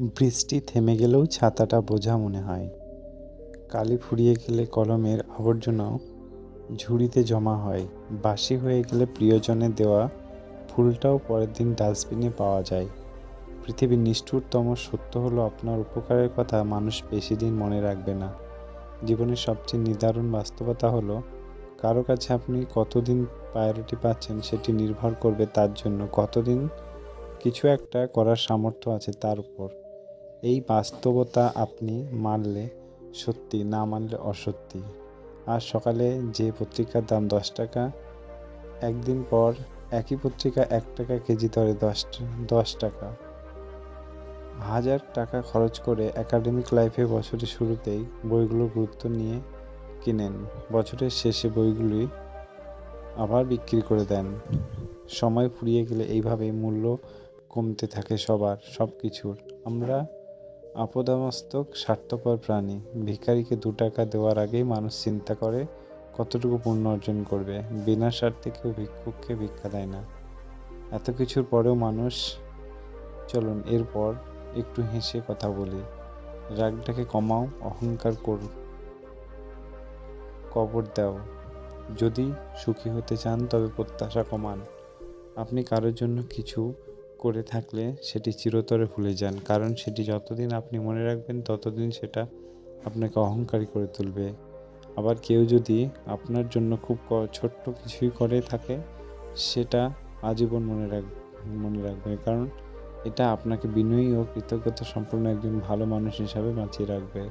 বৃষ্টি থেমে গেলেও ছাতাটা বোঝা মনে হয়। কালি ফুরিয়ে গেলে কলমের আবর্জনাও ঝুড়িতে জমা হয়। বাসি হয়ে গেলে প্রিয়জনের দেওয়া ফুলটাও পরের দিন ডাস্টবিনে পাওয়া যায়। পৃথিবীর নিষ্ঠুরতম সত্য হলো আপনার উপকারের কথা মানুষ বেশি দিন মনে রাখবে না। জীবনের সবচেয়ে নিদারুণ বাস্তবতা হলো, কারও কাছে আপনি কতদিন প্রায়োরিটি পাচ্ছেন সেটি নির্ভর করবে তার জন্য। কতদিন কিছু একটা করার সামর্থ্য আছে তার উপর। এই বাস্তবতা আপনি মানলে সত্যি, না মানলে অসত্যি। আজ সকালে যে পত্রিকার দাম দশ টাকা, একদিন পর একই পত্রিকা এক টাকা কেজি দরে দশ দশ টাকা। হাজার টাকা খরচ করে একাডেমিক লাইফে বছরের শুরুতেই বইগুলোর গুরুত্ব নিয়ে কিনেন। বছরের শেষে বইগুলি আবার বিক্রি করে দেন। সময় ফুরিয়ে গেলে এইভাবেই মূল্য কমতে থাকে সবার সব কিছুর আমরা আপদামস্তক স্বার্থপর প্রাণী। ভিখারিকে দু টাকা দেওয়ার আগেই মানুষ চিন্তা করে, কতটুকু পুণ্য অর্জন করবে? বিনা স্বার্থে কেউ ভিক্ষুককে ভিক্ষা দেয় না। এত কিছুর পরেও মানুষ, চলুন এরপর একটু হেসে কথা বলি। রাগটাকে কমাও, অহংকার কর। কবর দাও। যদি সুখী হতে চান তবে প্রত্যাশা কমান। আপনি কারোর জন্য কিছু করে থাকলে সেটি চিরতরে ভুলে যান। কারণ সেটি যতদিন আপনি মনে রাখবেন, ততদিন সেটা আপনাকে অহংকারী করে তুলবে। আবার কেউ যদি আপনার জন্য খুব ছোট্ট কিছুই করে থাকে, সেটা আজীবন মনে রাখ, মনে রাখবে। কারণ এটা আপনাকে বিনয়ী ও কৃতজ্ঞতা সম্পন্ন একজন ভালো মানুষ হিসাবে বাঁচিয়ে রাখবে।